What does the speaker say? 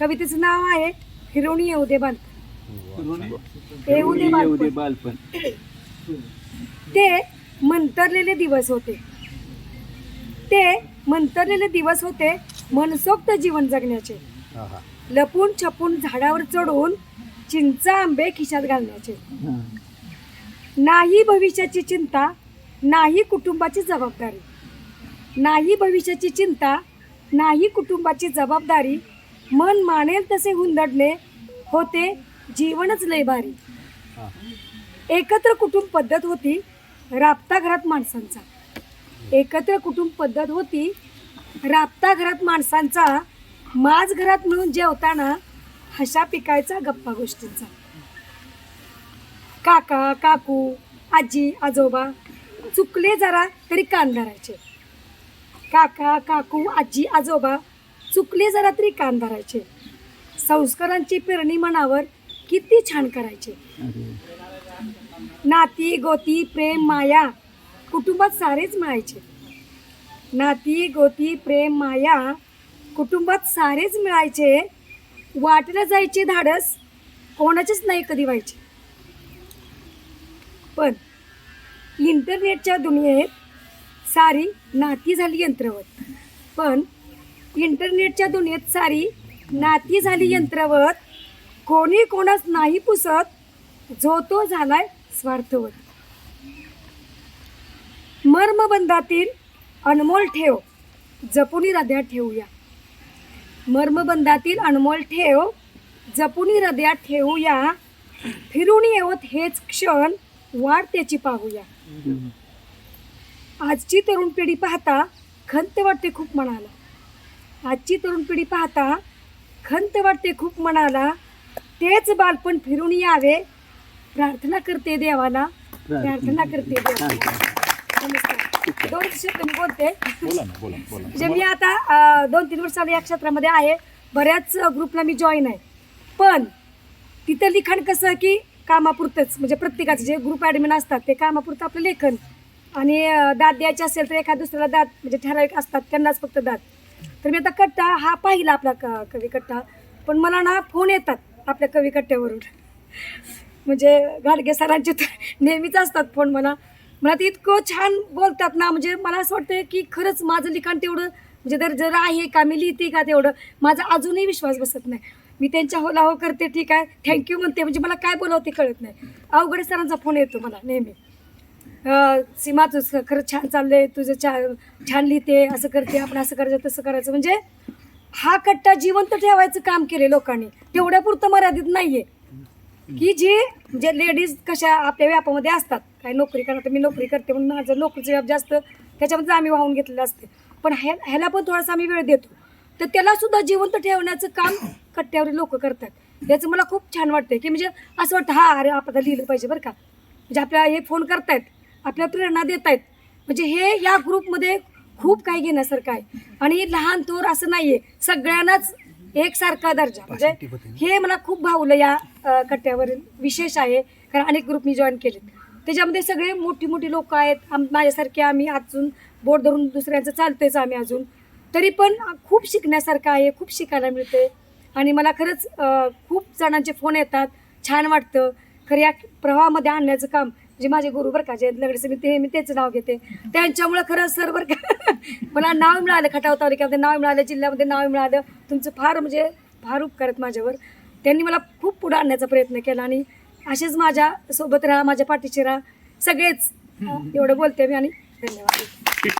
कवितेचं नाव आहे हिरोणी येऊ दे बालपण येऊ दे बालपण. बालपण. ते मंतरलेले दिवस होते. ते मंतरलेले दिवस होते मनसोक्त जीवन जगण्याचे. लपून छपून झाडावर चढून चिंचा आंबे खिशात घालण्याचे. नाही भविष्याची चिंता नाही कुटुंबाची जबाबदारी. नाही भविष्याची चिंता नाही कुटुंबाची जबाबदारी मन मानेल तसे हुंदडणे होते जीवनच लय भारी. एकत्र कुटुंब पद्धत होती राबता घरात माणसांचा. एकत्र कुटुंब पद्धत होती राबता घरात माणसांचा माझ घरात मिळून जेवताना हशा पिकायचा गप्पा गोष्टींचा. काका काकू आजी आजोबा चुकले जरा तरी कान धरायचे. काका काकू आजी आजोबा चुकले जरा तरी कान धरायचे. संस्कारांची पेरणी मनावर किती छान करायचे. नाती गोती प्रेम माया कुटुंबात सारेच मिळायचे. नाती गोती प्रेम माया कुटुंबात सारेच मिळायचे. वाटेला जायचे धाडस कोणाचेच नाही कधी व्हायचे. पण इंटरनेटच्या दुनियेत सारी नाती झाली यंत्रवत. पण इंटरनेटच्या दुनियेत सारी नाती झाली यंत्रवत. कोणी कोणास नाही पुसत जो तो झालाय स्वार्थवत. मर्मबंधातील अनमोल ठेव जपुनी हृदयात ठेवूया. मर्मबंधातील अनमोल ठेव जपुनी हृदयात ठेवूया. फिरून येवत हेच क्षण वाट त्याची पाहूया. आजची तरुण पिढी पाहता खंत वाटते खूप मनाला. आजची तरुण पिढी पाहता खंत वाटते खूप मनाला. तेच बालपण फिरून यावे. प्रार्थना करते देवाला. प्रार्थना करते देवाला. नमस्कार. दोन शब्द मी बोलते. बोला ना बोला बोला. म्हणजे मी आता अं, दोन तीन वर्ष झाले या क्षेत्रामध्ये आहे. बऱ्याच ग्रुपला मी जॉईन आहे. पण तिथं लिखाण कसं की कामापुरतंच. म्हणजे प्रत्येकाचं जे ग्रुप ॲडमिन असतात ते कामापुरतं आपलं लेखन. आणि अं, दाद द्यायचे असेल तर एखाद दुसऱ्याला दाद म्हणजे ठराविक असतात त्यांनाच फक्त दाद. तर मी आता कट्टा हा पाहिला आपला क कवी कट्टा पण मला ना फोन येतात आपल्या कवी कट्ट्यावरून म्हणजे गाडगे सरांचे तर नेहमीच असतात फोन मला. मला ते इतकं छान बोलतात ना म्हणजे मला असं वाटतं की खरंच माझं लिखाण तेवढं म्हणजे जर आहे का मी लिहिते का तेवढं माझा अजूनही विश्वास बसत नाही. मी त्यांच्या होला हो करते ठीक आहे थँक्यू म्हणते म्हणजे मला काय बोलावं ते कळत नाही. अवघड सरांचा फोन येतो मला नेहमी. सीमा तुझं खरंच छान चाललंय तुझं छान छान लिहिते असं करते आपण असं करायचं तसं करायचं. म्हणजे हा कट्टा जिवंत ठेवायचं काम केले लोकांनी. तेवढ्या पुरतं मर्यादित नाहीये. की जी म्हणजे लेडीज कशा आपल्या व्यापामध्ये असतात. काय नोकरी करणार मी नोकरी करते म्हणून माझं नोकरीचं व्याप जास्त त्याच्यामध्ये आम्ही वाहून घेतलेलं असते. पण ह्या ह्याला पण थोडासा आम्ही वेळ देतो. तर त्याला सुद्धा जिवंत ठेवण्याचं काम कट्ट्यावर लोक करतात. याचं मला खूप छान वाटतं की म्हणजे असं वाटतं हा अरे आपल्याला लिहिलं पाहिजे बरं का. म्हणजे आपल्या हे फोन करतायत. आपल्या प्रेरणा देत आहेत. म्हणजे हे या ग्रुपमध्ये खूप काही घेण्यासारखं आहे. आणि लहान थोर असं नाही आहे सगळ्यांनाच एकसारखा दर्जा. म्हणजे हे मला खूप भावलं या अ, कट्ट्यावर. विशेष आहे. कारण अनेक ग्रुप मी जॉईन केले त्याच्यामध्ये सगळे मोठी मोठी लोक आहेत. आम माझ्यासारखे आम्ही अजून बोट धरून दुसऱ्यांचं चालतोयच आम्ही अजून. तरी पण खूप शिकण्यासारखं आहे. खूप शिकायला मिळते आणि मला खरंच खूप जणांचे फोन येतात. छान वाटतं. खरं या प्रवाहामध्ये आणण्याचं काम. म्हणजे माझे गुरु बरं का जयंत लगडे मी ते मी तेच नाव घेते. त्यांच्यामुळं खरं सर बरं का मला नाव मिळालं खटाव तालुक्यामध्ये नाव मिळालं जिल्ह्यामध्ये नाव मिळालं. तुमचं फार म्हणजे फार उपकार आहेत माझ्यावर. त्यांनी मला खूप पुढे आणण्याचा प्रयत्न केला आणि असेच माझ्या सोबत राहा माझ्या पाठीशी राहा. सगळेच एवढं बोलते मी आणि धन्यवाद.